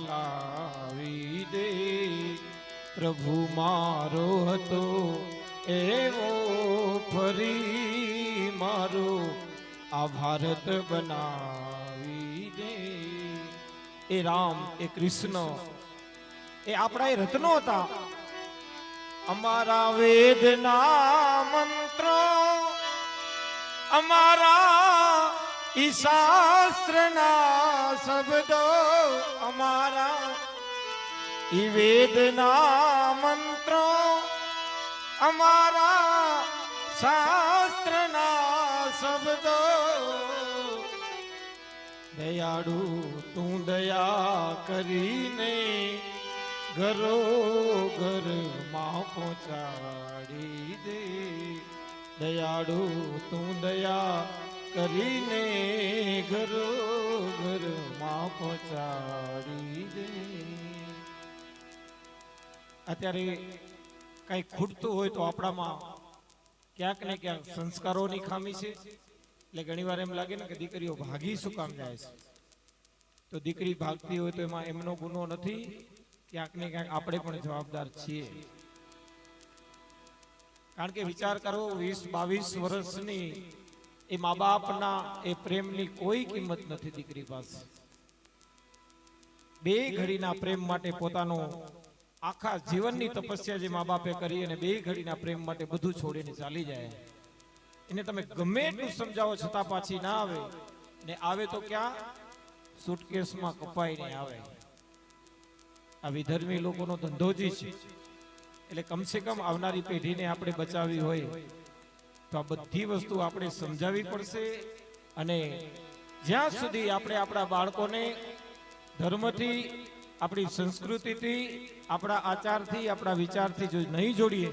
લાવી દે. પ્રભુ મારો હતો, એવો ફરી મારો આ ભારત બનાવી દે. એ રામ, એ કૃષ્ણ, એ આપણા એ રત્નો હતા. અમારા વેદના મંત્રો, અમારા ઈ શાસ્ત્રના શબ્દો અમારા. ઈ વેદના મંત્રો અમારા. શાસ્ત્રના શબ્દો. દયાળુ તું દયા કરીને ઘરો ઘરમાં પહોંચાડી દે. દયાળુ તું દયા કરીને ઘરો ઘરમાં પહોંચાડી દે. અત્યારે કઈ ખૂટતું હોય તો આપણામાં ક્યાંક ને ક્યાંક સંસ્કારોની ખામી છે. એટલે ઘણી વાર એમ લાગે ને કે દીકરીઓ ભાગી શું કામ જાય છે? તો દીકરી ભાગતી હોય તો એમાં એમનો ગુનો નથી, ક્યાંક ને ક્યાંક આપણે પણ જવાબદાર છીએ. કારણ કે વિચાર કરો, વીસ બાવીસ વર્ષની એ મા બાપના એ પ્રેમની કોઈ કિંમત નથી દીકરી પાસે. બે ઘડીના પ્રેમ માટે પોતાનો આખા જીવનની તપસ્યા જે મા બાપે કરી અને બે ઘડીના પ્રેમ માટે બધું છોડીને ચાલી જાય. એને તમે ગમે એટલું સમજાવો છતાં પાછી ના આવે. ને આવે તો ક્યાં? સુટકેસમાં કપાઈને આવે. આ વિધર્મી લોકોનો ધંધો જ છે, એટલે કમસે કમ આવનારી પેઢીને આપણે બચાવી હોય. તો આ બધી વસ્તુ આપણે સમજાવવી પડશે અને જ્યાં સુધી આપણે આપણા બાળકોને ધર્મથી, આપણી સંસ્કૃતિથી, આપણા આચારથી, આપણા વિચારથી જો નહીં જોડીએ,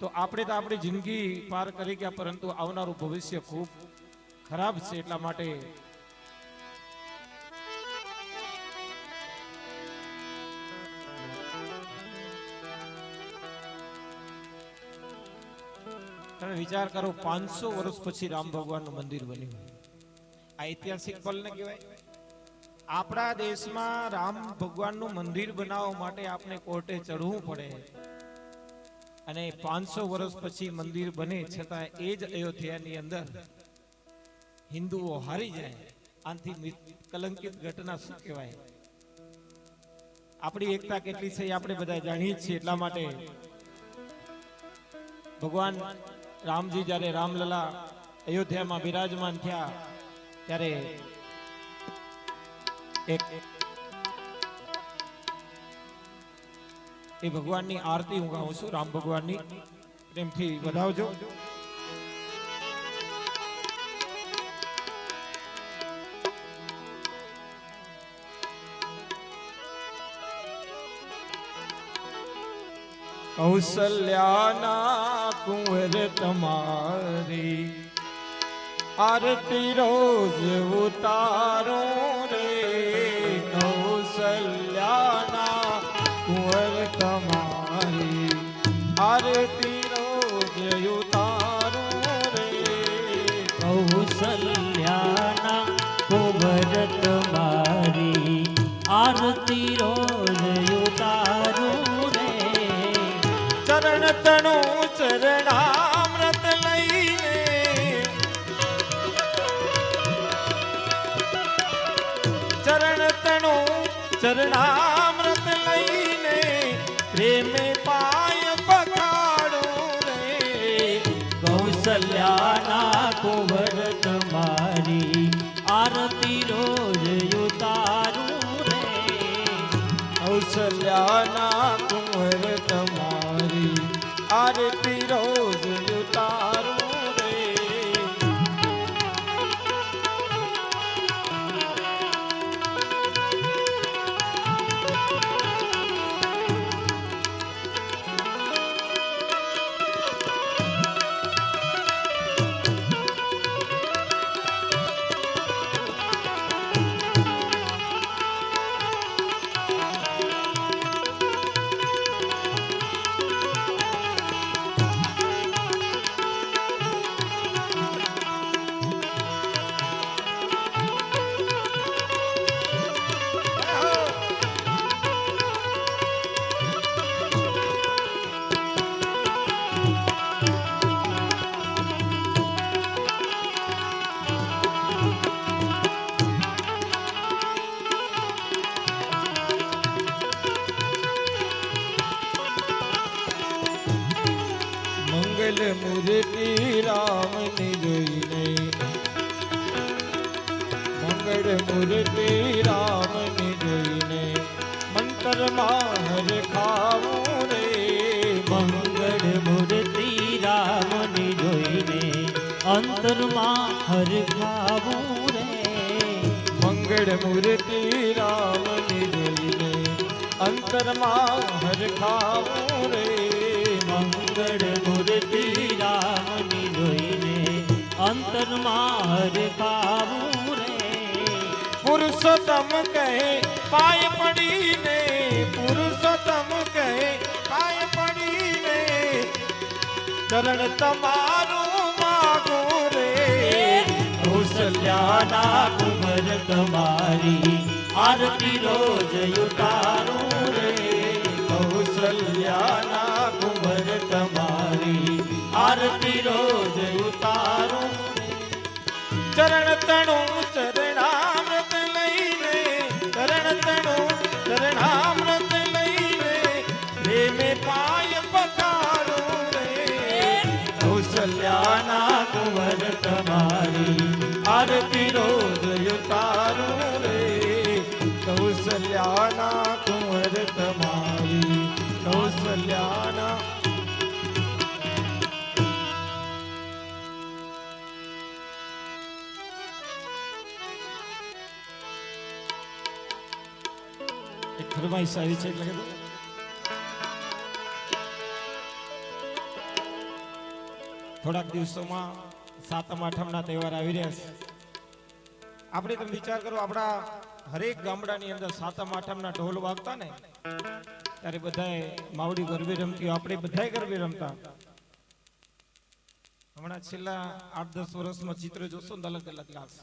તો આપણે તો આપણી જિંદગી પાર કરી ગયા, પરંતુ આવનારું ભવિષ્ય ખૂબ ખરાબ છે એટલા માટે તમે વિચાર કરો, પાંચસો વર્ષ પછી રામ ભગવાનનું મંદિર બન્યું. આ ઐતિહાસિક પલ ને કહેવાય. આપણા દેશમાં રામ ભગવાનનું મંદિર બનાવવા માટે આપણે કોર્ટે ચડવું પડે. અને પાંચસો વર્ષ પછી મંદિર બને, છતાં એ જ અયોધ્યાની અંદર હિન્દુઓ હારી જાય. આનાથી કલંકિત ઘટના શું કહેવાય? આપણી એકતા કેટલી છે આપણે બધા જાણીએ છીએ એટલા માટે ભગવાન રામજી જ્યારે રામલલા અયોધ્યામાં બિરાજમાન થયા, ત્યારે એક એ ભગવાનની આરતી હું ગાઉં છું, રામ ભગવાનની. પ્રેમથી વધાવજો. કૌશલ્યાના કુંવર તમારી આરતી રોજ ઉતારો રે. કૌશલ્યાના કુંવર તમારી આરતી રોજ ઉતારો ચરણામૃત લઈને ચરણ તણો ચરણામૃત લઈને પ્રેમે પાય પખાડો રે. કૌશલ્યાના કુંવર તમારી આરતી રોજ ઉતારું રે. કૌશલ્યાના અંતરમાં હર ખાવું રે પુરુષોત્તમ કહે પાય પડીને પુરુષોત્તમ કહે પાય પડીને ચરણ તમારું માગું રે. કૌશલ્યાના કુંવર તમારી આરતી રોજ ઉતારું રે. કૌશલ્યાના કુંવર તમારી આરતી રોજ ઉતારું ચરણ ફરમાઈશ આવી છે એટલે થોડાક દિવસોમાં સાતમ, આઠમના તહેવાર આવી રહ્યા છે. આપણે તમે વિચાર કરો, આપણા હરેક ગામડાની અંદર સાતમ, આઠમના ઢોલ વાગતા ને, ત્યારે બધાએ માવડી ગરબે રમતી આપણે બધાય ગરબે રમતા. હમણાં છેલ્લા આઠ, દસ વર્ષમાં ચિત્ર જોશો ને અલગ અલગ લાગશે.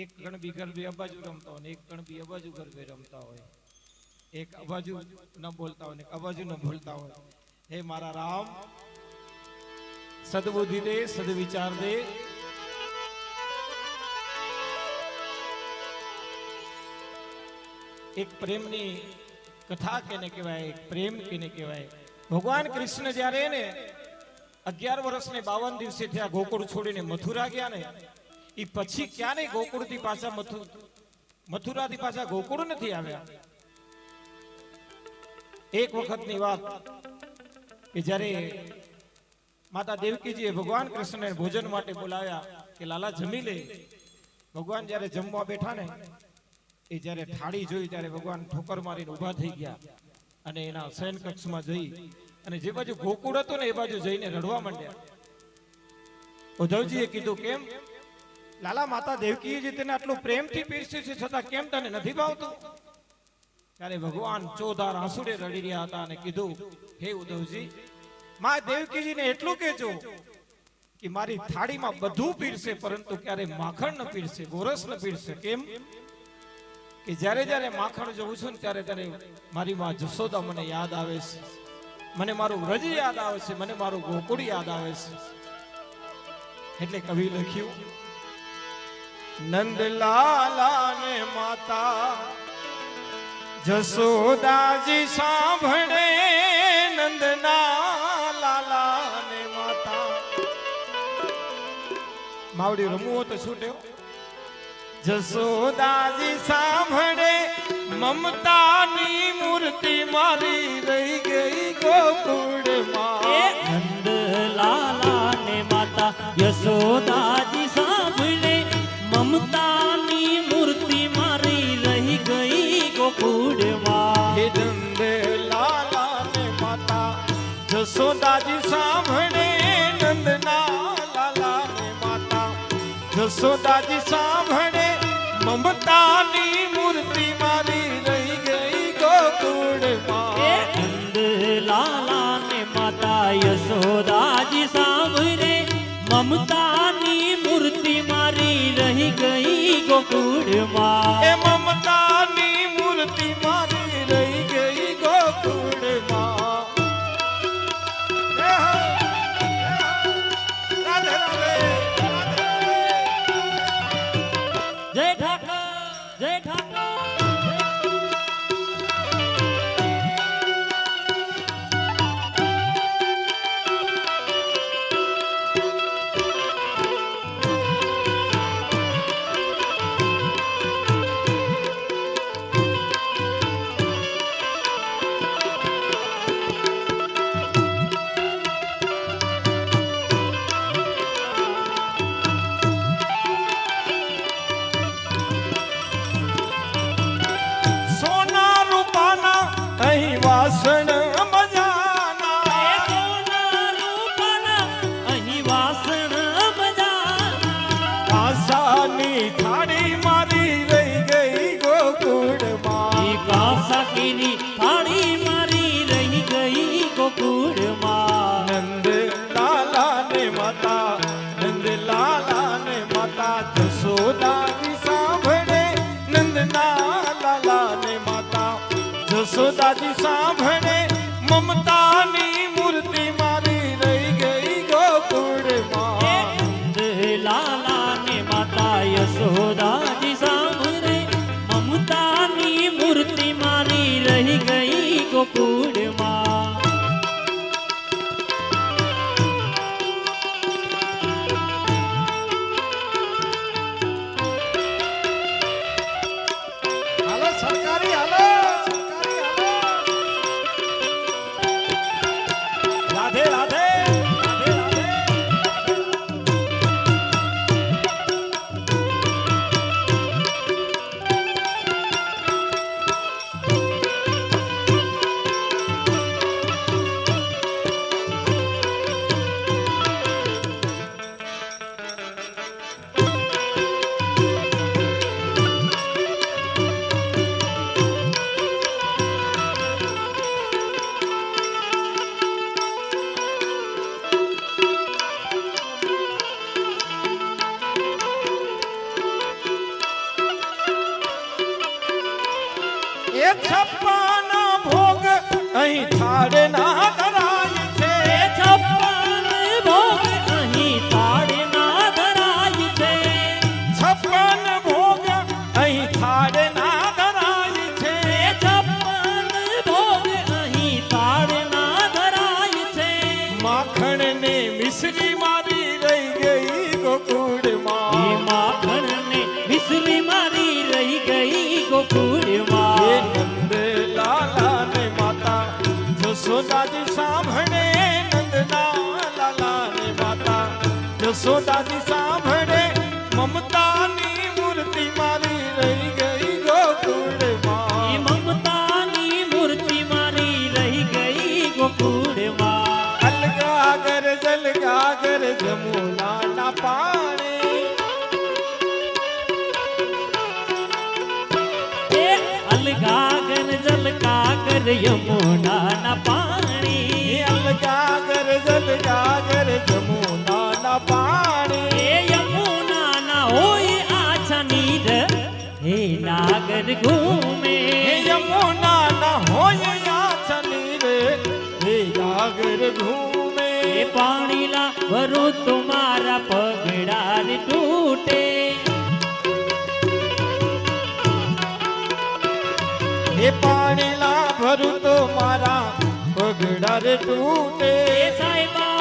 એક ગણબી ગરબે અબાજુ બાજુ રમતા હોય ને એક ગણ બી અબાજુ ગરબે રમતા હોય. એક આ ન બોલતા હોય એક ન બોલતા હોય. હે મારા રામ સદબુદ્ધિ દે સદવિચાર દે. એક પ્રેમની કથા કેને કહેવાય, એક પ્રેમ કેને કહેવાય. ભગવાન કૃષ્ણ જ્યારે ને અગિયાર વર્ષ ને બાવન દિવસે ત્યાં ગોકુળ છોડીને મથુરા ગયા ને એ પછી ક્યારે ગોકુળથી પાછા મથુ મથુરા થી પાછા ગોકુળ નથી આવ્યા. એક વખતની વાત કે જ્યારે માતા દેવકીજીએ ભગવાન કૃષ્ણને ભોજન માટે બોલાવ્યા કે લાલા જમી લે, ભગવાન જ્યારે જમવા બેઠા ને, એ જ્યારે થાળી જોઈ ત્યારે ભગવાન ઠોકર મારીને ઊભા થઈ ગયા અને એના શયન કક્ષમાં જઈ અને જે બાજુ ગોકુળ હતું ને એ બાજુ જઈને રડવા માંડ્યા. ઉદ્ધવજીએ કીધું, કેમ? લાલા માતા દેવકીજી તેને આટલું પ્રેમથી પીરસ્યું છે છતાં કેમ તને નથી ભાવતું? ત્યારે ભગવાન ચોધાર આંસુડે રડી રહ્યા હતા અને કીધું, હે ઉદ્ધવજી મા દેવકીજીને એટલું કહેજો કે મારી થાળીમાં બધું પીરશે પરંતુ ક્યારે માખણ ન પીરશે ગોરસ ન પીરશે કેમ? કે જ્યારે જ્યારે માખણ જોઉં છું ને ત્યારે ત્યારે મારી માં જસોદા મને યાદ આવે છે. મને મારું વ્રજ યાદ આવે છે, મને મારું ગોકુળ યાદ આવે છે. એટલે કવિ લખ્યું નંદલાલા ને માતા જસોદાજી સાંભળે નંદના લાલા ને માતા. માવડી રમવો તો છૂટ્યો જસોદાજી સાંભળે મમતાની મૂર્તિ મારી રહી ગઈ ગોકુળમાં. નંદ લાલા ને માતા, યશોદાજી સાંભળે મમતાની મૂર્તિ મારી રહી ગઈ ગોકુળમાં હે નંદ લાલા ને માતા જસોદાજી સાંભળે નંદના લાલા ને માતા જસોદાજી સાંભળે મમતાની મૂર્તિ મારી રહી ગઈ ગોકુળમાં. નંદ લાલા ને માતા યશોદાજી સાંભળે મમતાની મૂર્તિ મારી રહી ગઈ ગોકુળમાં. એ મમતાની આશાની થાળી મારી રહી ગઈ ગોકુળમાં કાસાકીની થાળી મારી રહી ગઈ ગોકુળમાં નંદ લાલા ને માતા નંદ લાલા ને માતા જસોદાજી સાંભળે. નંદના લાલા ને માતા જસોદાજી સાંભળે. મમતાની સરકારી હાલો না જસોદાજી સાંભળે મમતાની મૂર્તિ મારી રહી ગઈ એ ગોકુળમાં મમતાની મૂર્તિ મારી રહી ગઈ ગોકુળમાં અલગાગર જલગાગર જમુના ના પાણી અલગાગર જલગાગર યમુના ના પાણી અલગાગર જલગાગર જમુના નાગર ઘૂમે યમુના ના હોય યાચની રે. હે ગાગર ઘૂમે પાણીલા ભરો તુમારા પગડા તૂટે. હે પાણીલા ભરું તો મારા પગડા તૂટે. સાહેબા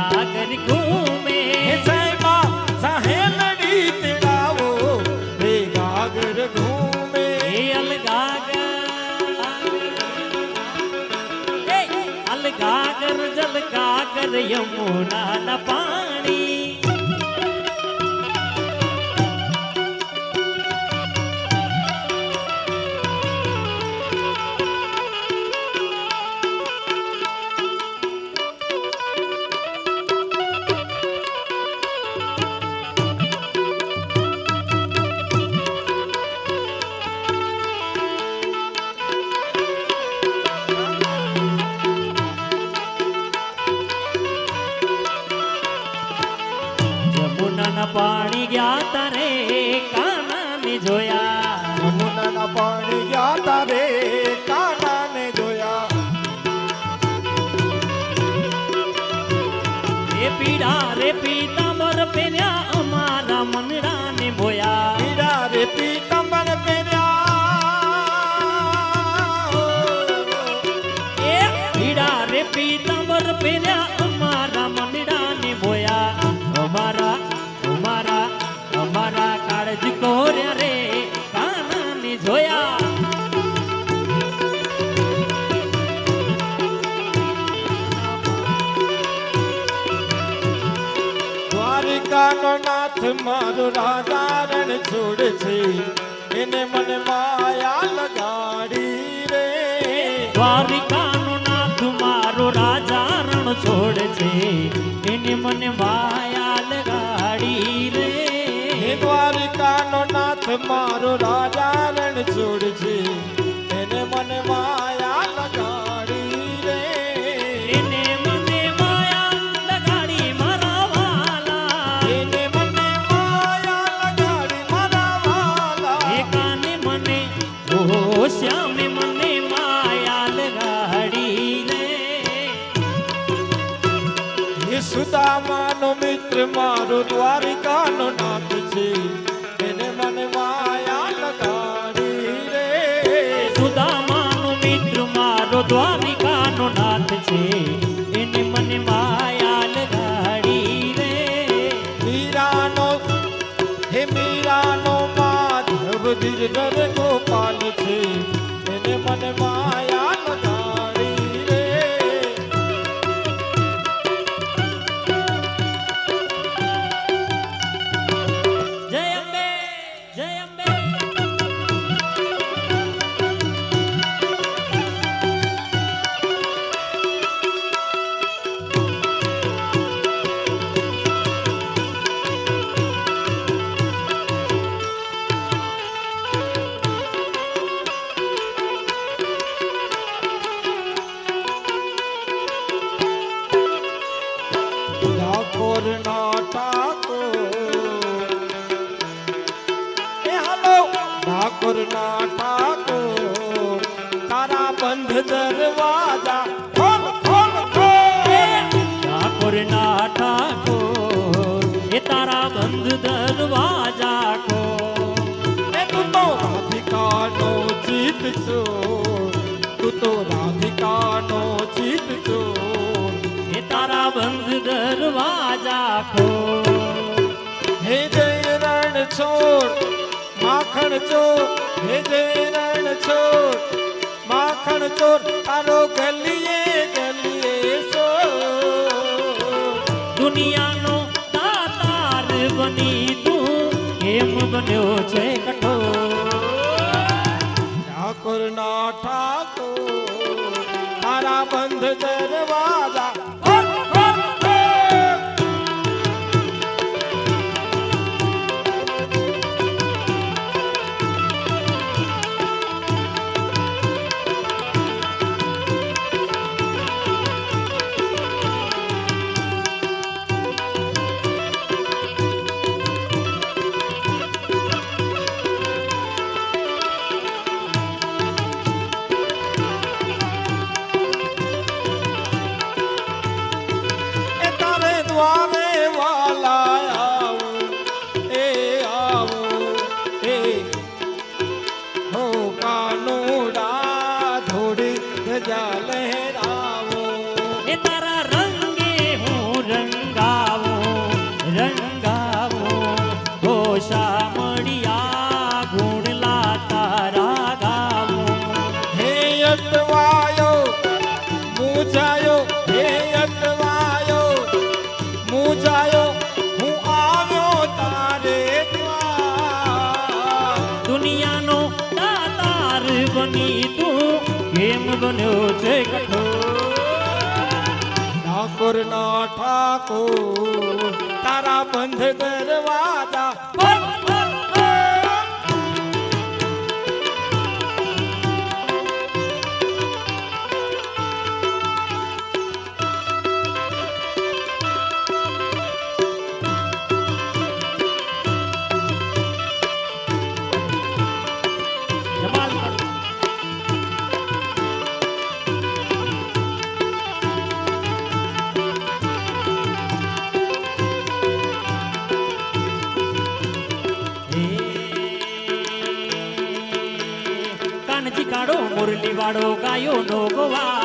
નાગર ઘૂમે. સાહેબા સાહેલડી તેડાવો હે ગાગર. ઘૂમે અલગાગર અલગાગર જલગાગર યમુનાના પાણી. પહેર્યા અમારા મનડાને ભોયા. અમારા અમારા અમારા કાળજ કોર્યા રે કાનાને જોયા. દ્વાર દ્વારિકાનો નાથ મારો રાજા રણ છોડ છે. એને મને માયા લગાડી રે. મારો રણ છોડ છે. એને મને માયા લગાડી રે. હે દ્વારિકાનો નાથ, મારો રાજા રણ છોડ છે. એને મને માયા મારો દ્વારિકાનો નાથ છે. એને મને માયા લગાડી રે. સુદામાનો મિત્ર મારો દ્વારિકાનો નાથ છે. એને મને માયા લગાડી રે. મીરાનો હે મીરાનો માધવ ગિરધર ગોપાલ છે. એને મને માયા ઠાકોર ના ઠાકોર તારા બંધ દરવાજા ચોર દાતાર બની તું એમ બન્યો છે કઠો ઠાકોર ના ઠાકોર તારા બંધ દરવાજા તારા બંધ દરવાજા આવ્યો નોગવા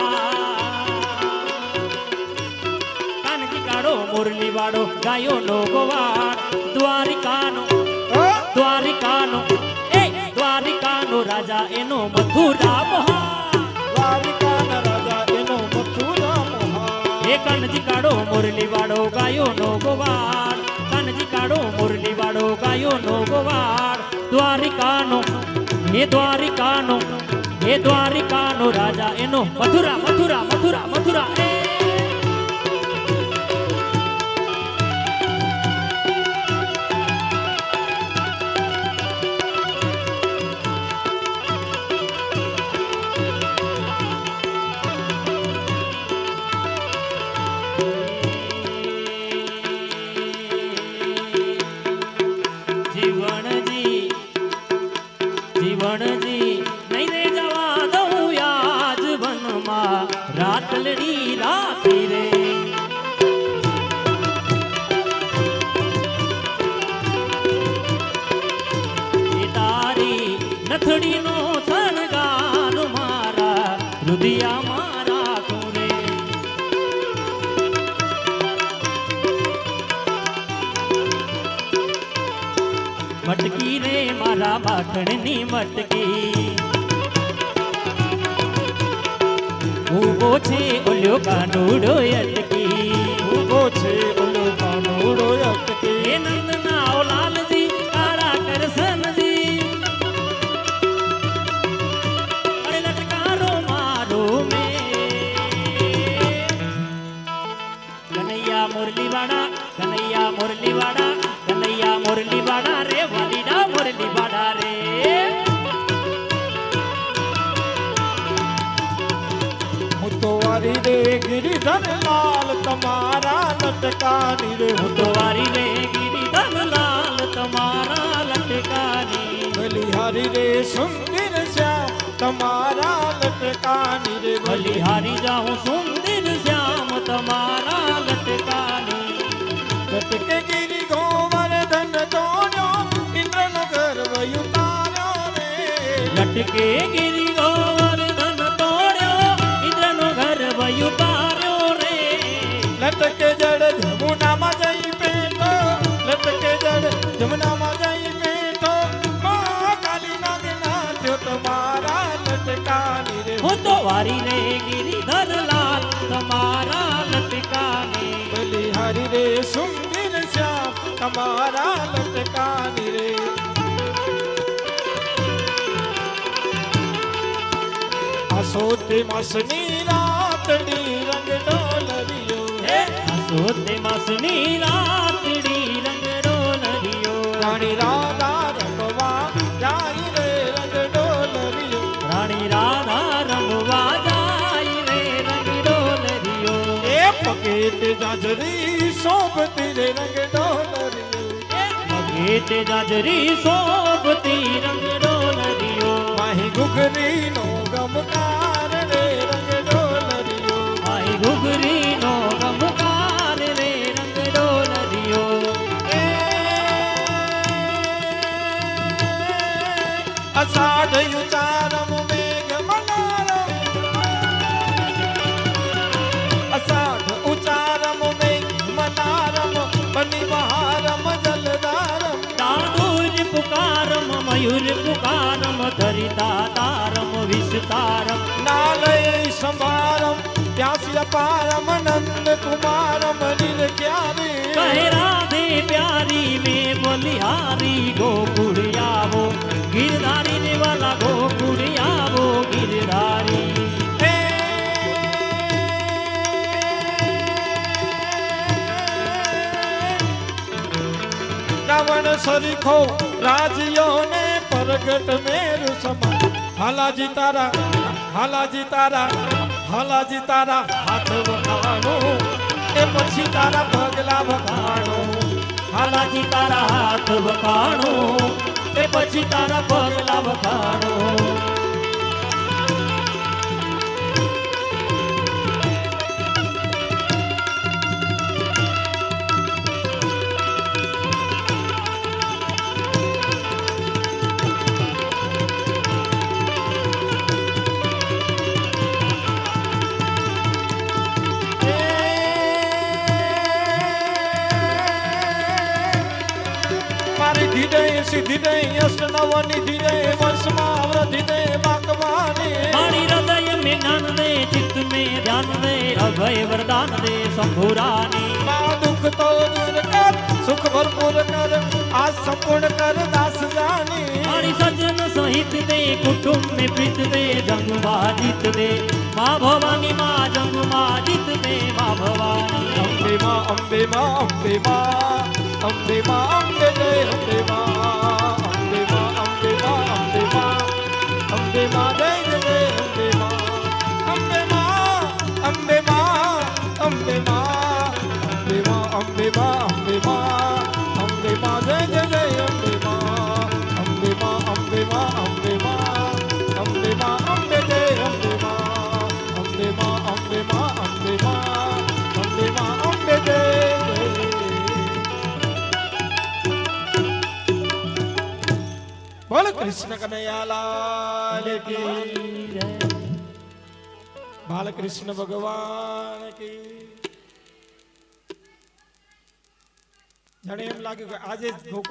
કાનકી કાળો મુરલી વાળો ગાયો નોગવા દ્વારિકાનો દ્વારિકાનો એ દ્વારિકાનો રાજા એનો મથુરા મોહા. દ્વારિકાનો રાજા એનો મથુરા મોહા. એ કાનજી કાળો મુરલી વાળો ગાયો નોગવા કાનજી કાળો મુરલી વાળો ગાયો નોગવા દ્વારિકાનો એ દ્વારિકાનો એ દ્વારિકાનો રાજા એનો મથુરા મથુરા મથુરા. મટકી રે મારા બાટણની મટકી. ઊભો છે ઓલ્યો કાનુડો અટકી. ઊભો છે ઓલ્યો કાનુડો અટકી. એ નંદના ઓ લાલજી કાળા કરસનજી અરે લટકારો મારો મે. કનૈયા મુરલીવાડા કનૈયા મુરલીવાડા વારી રે ગિરિધર લાલ તમારા લટકાની રે. હું તો વારી રે ગિરિધર લાલ તમારા લટકાની બલિહારી રે સુંદર શ્યામ તમારા લટકાની રે. ભલી હારી જાઉં સુંદર શ્યામ તમારા લટકાની લટકે ગિરી ગોવર્ધન તોડ્યો ઇન્દ્રનો ગર્વ યુતાર્યો રે. લટકે ગિરી લટકે જડ જમુનામાં જઈ પેટો લટકે જડ જમુનામાં જઈ પેટો મા કાલી નાગ નાચ્યો તમારા લટકાની રે હું તો વારી રે ગિરિધર લાલ તમારા લટકાની બલિહારી રે સુંદર શ્યામ તમારા લટકાની રે આસોતે માસની રાતડી આસોતે માસની રાતડી રંગ ડોલરિયો રાણી રાધા રંગવા જાય રે રંગ ડોલરિયો રાણી રાધા રંગવા જાય રે રંગ ડોલરિયો એ પકેત જાજરી શોભતી રે રંગ ડોલરિયો ગીત જાજરી શોભતી રંગ ડોલરિયો માહી ઘુઘરીનો ગમકાર રે રંગ ડોલરિયો આઈ ઘુઘરીનો ગમકાર અષાઢ યુચારમ મેઘ મનારમ. અષાઢ ઉચારમ મેઘ મનારમ બની બહારમ જલધારમ. દાદુજ પુકારમ મયુર પુકારમ ધરિતા તારમ વિસ્તારમ નાલય સંભારમ ત્યાસી અપારમ નંદ કુમારમ નીલ કહે, રાધે પ્યારી, મેં બલિહારી ગોકુળ આવો ગિરધારી ને વાલા ગોકુળ આવો ગિરધારી રાવણ સરીખો રાજ્યો ને પ્રગટ મેરુ સમા હાલાજી તારા હાલાજી તારા હાલાજી તારા હાથ વખાણું એ પછી તારા પગલા વખાણો હાલાથી તારા હાથ વખાણો એ પછી તારા પગલા વખાણો. સંપૂર્ણ કર દાસ જાની મારી સજન સહિત દે કુટુંબ ને પ્રીત દે જંગવા જીત દે માં ભવાની માં જંગમાં જીત દે માં ભવાની અંબે માં અંબે માં અંબે માં અંબે માં અંબે જય અંબે માં અંબે માં અંબે માં અંબે માં અંબે માં જય જય અંબે માં અંબે માં અંબે માં અંબે માં અંબે માં અંબે માં અંબે માં કૃષ્ણ કનૈયાલાલ કી બાલકૃષ્ણ ભગવાન કી જાણે એમ લાગ્યું કે આજે